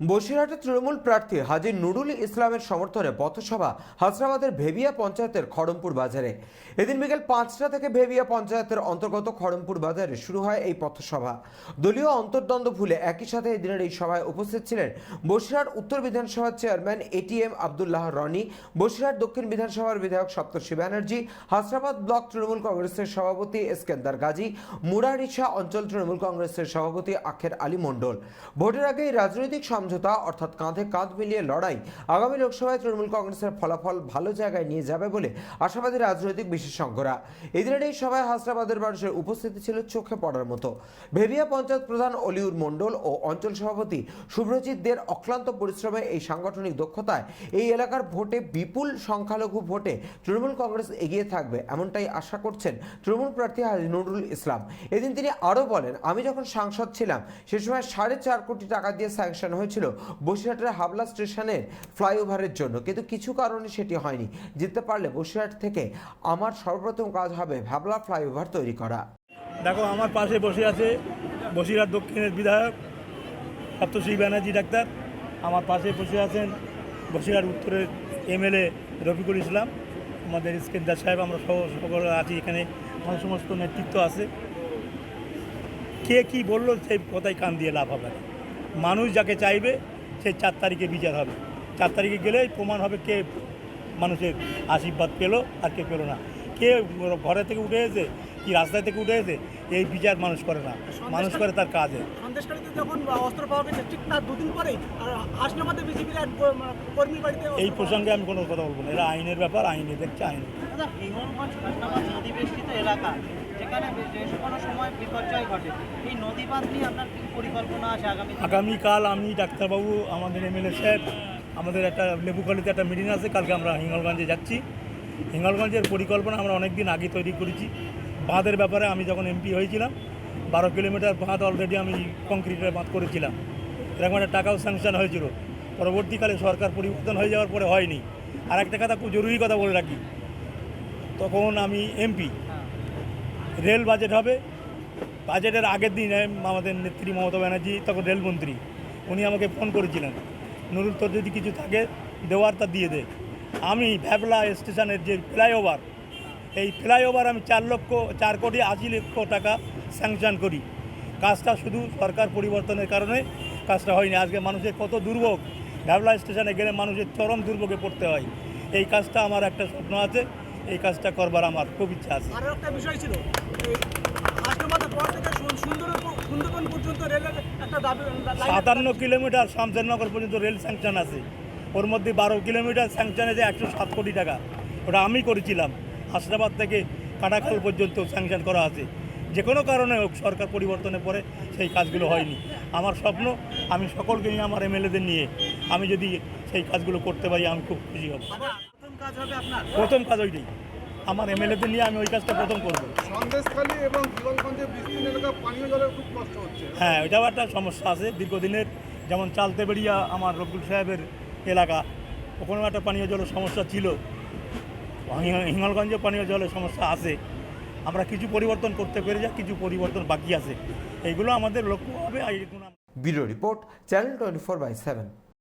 বসিরহাটে তৃণমূল প্রার্থী হাজি নুরুল ইসলামের সমর্থনে পথসভা হাসনাবাদের ভেবিয়া পঞ্চায়েতের খড়মপুর বাজারে। এদিন বিকেল পাঁচটা থেকে ভেবিয়া পঞ্চায়েতের অন্তর্গত খড়মপুর বাজারে শুরু হয় এই পথসভা। দলীয় অন্তর্দ্বন্দ্ব ভুলে একই সাথে এদিনের এই সভায় উপস্থিত ছিলেন বসিরহাট উত্তর বিধানসভার চেয়ারম্যান এটিএম আবদুল্লাহ রনি, বসিরহাট দক্ষিণ বিধানসভার বিধায়ক সপ্তর্ষি ব্যানার্জি, হাসনাবাদ ব্লক তৃণমূল কংগ্রেসের সভাপতি এসকেন্দার গাজী, মুরারিশা অঞ্চল তৃণমূল কংগ্রেসের সভাপতি আখের আলী মণ্ডল। ভোটের আগে রাজনৈতিক সমঝোতা, অর্থাৎ কাঁধে কাঁধ মিলিয়ে লড়াই, আগামী লোকসভায় তৃণমূল কংগ্রেসের ফলাফল ভালো জায়গায় নিয়ে যাবে বলে আশাবাদী রাজনৈতিক বিশেষজ্ঞরা। এদিনের এই সভায় হাসনাবাদের মানুষের উপস্থিতি ছিল চোখে পড়ার মতো। ভেবিয়া পঞ্চায়েত প্রধান অলিউর মণ্ডল ও অঞ্চল সভাপতি শুভ্রজিৎ দের অক্লান্ত পরিশ্রমে এই সাংগঠনিক দক্ষতায় এই এলাকার ভোটে বিপুল সংখ্যালঘু ভোটে তৃণমূল কংগ্রেস এগিয়ে থাকবে এমনটাই আশা করছেন তৃণমূল প্রার্থী হাজি নুরুল ইসলাম। এদিন তিনি আরও বলেন, আমি যখন সাংসদ ছিলাম, সে সময় সাড়ে চার কোটি টাকা দিয়ে স্যাংশন হয়েছিল বসিরহাটের হাবলা স্টেশনের ফ্লাইওভারের জন্য। কিন্তু কিছু কারণে সেটি হয়নি। জিততে পারলে বসিরহাট থেকে আমার সর্বপ্রথম কাজ হবে হাবলা ফ্লাইওভার তৈরি করা। দেখো, আমার পাশে বসে আছে বসিরহাট দক্ষিণের বিধায়ক সপ্তশ্রী ব্যানার্জি ডাক্তার। আমার পাশে বসে আছেন বসিরহাট উত্তরের এমএলএ রফিকুল ইসলাম। আমাদের ইস্কেন্দার সাহেব, আমরা সহ সকলে আছি এখানে। আমার সমস্ত নেতৃত্ব আছে। কে কি বলল সেই কথাই কান দিয়ে লাভ হবে না। মানুষ যাকে চাইবে সে চার তারিখে বিচার হবে। চার তারিখে গেলেই প্রমাণ হবে কে মানুষের আশীর্বাদ পেল আর কে পেল না। কে ঘরে থেকে উঠে এসে কি রাস্তা থেকে উঠে এসে এই বিচার মানুষ করে না। মানুষ করে তার কাজে। সন্দেশকারীতে যখন অস্ত্র পাওয়া গেছে ঠিক তার দুদিন পরেই আর হাসনাবাদে বিজেপির এক ক- মানে এই প্রসঙ্গে আমি কোনো কথা বলব না। এরা আইনের ব্যাপার আইনে দেখছে আইন। হিঙ্গলগঞ্জ এলাকা আগামীকাল আমি ডাক্তারবাবু, আমাদের এমএলএ সাহেব আমাদের একটা লেবুখালিতে একটা মিটিং আছে, কালকে আমরা হিঙ্গলগঞ্জে যাচ্ছি। হিঙ্গলগঞ্জের পরিকল্পনা আমরা অনেক দিন আগে তৈরি করেছি। বাঁধের ব্যাপারে আমি যখন এমপি হয়েছিলাম, বারো কিলোমিটার বাঁধ অলরেডি আমি কংক্রিটের বাঁধ করেছিলাম। এরকম একটা টাকাও স্যাংশন হয়েছিল। পরবর্তীকালে সরকার পরিবর্তন হয়ে যাওয়ার পরে হয়নি। আর একটা কথা খুব জরুরি কথা বলে রাখি। তখন আমি এমপি রেল বাজেট হবে। বাজেটের আগের দিন আমাদের নেত্রী মমতা ব্যানার্জি, তখন রেলমন্ত্রী উনি আমাকে ফোন করেছিলেন। নুরুল তোর যদি কিছু থাকে, দেওয়ার তা দিয়ে দে। আমি ভ্যাবলা স্টেশনের যে ফ্লাইওভার, এই ফ্লাইওভার আমি চার লক্ষ, চার কোটি আশি লক্ষ টাকা স্যাংশন করি। কাজটা শুধু সরকার পরিবর্তনের কারণে কাজটা হয়নি। আজকে মানুষের কত দুর্ভোগ। ভ্যাবলা স্টেশনে গেলে মানুষের চরম দুর্ভোগে পড়তে হয়। এই কাজটা আমার একটা স্বপ্ন আছে। এই কাজটা করবার আমার খুব ইচ্ছা আছে। আরও একটা বিষয় ছিল সাতান্ন কিলোমিটার শামসেরনগর পর্যন্ত রেল স্যাংশন আছে। ওর মধ্যে বারো কিলোমিটার স্যাংশন আছে একশো সাত কোটি টাকা। ওটা আমি করেছিলাম। হাসনাবাদ থেকে কাটাখাল পর্যন্ত স্যাংশন করা আছে। যে কোনো কারণে হোক সরকার পরিবর্তনের পরে সেই কাজগুলো হয়নি। আমার স্বপ্ন আমি সকলকে নিয়ে আমার এমএলএদের নিয়ে আমি যদি সেই কাজগুলো করতে পারি আমি খুব খুশি হব। আবার প্রথম কাজ হবে আপনার? প্রথম কাজ ওইটাই। আমার এমএলএদের নিয়ে আমি ওই কাজটা প্রথম করব। সন্দেশখালী এবং গোপালগঞ্জের বিস্তীর্ণ এলাকা পানীয় জলের খুব কষ্ট হচ্ছে। হ্যাঁ ওইটাও একটা সমস্যা আছে। দীর্ঘদিনের যেমন চালতে বেরিয়া আমার রবুল সাহেবের এলাকা ওখানেও একটা পানীয় জলের সমস্যা ছিল। হিঙ্গল- হিঙ্গলগঞ্জে পানীয় জলের সমস্যা আছে। আমরা কিছু পরিবর্তন করতে পেরে যা কিছু পরিবর্তন বাকি আছে। এইগুলো আমাদের লক্ষ্য হবে। আর report channel twenty four by seven.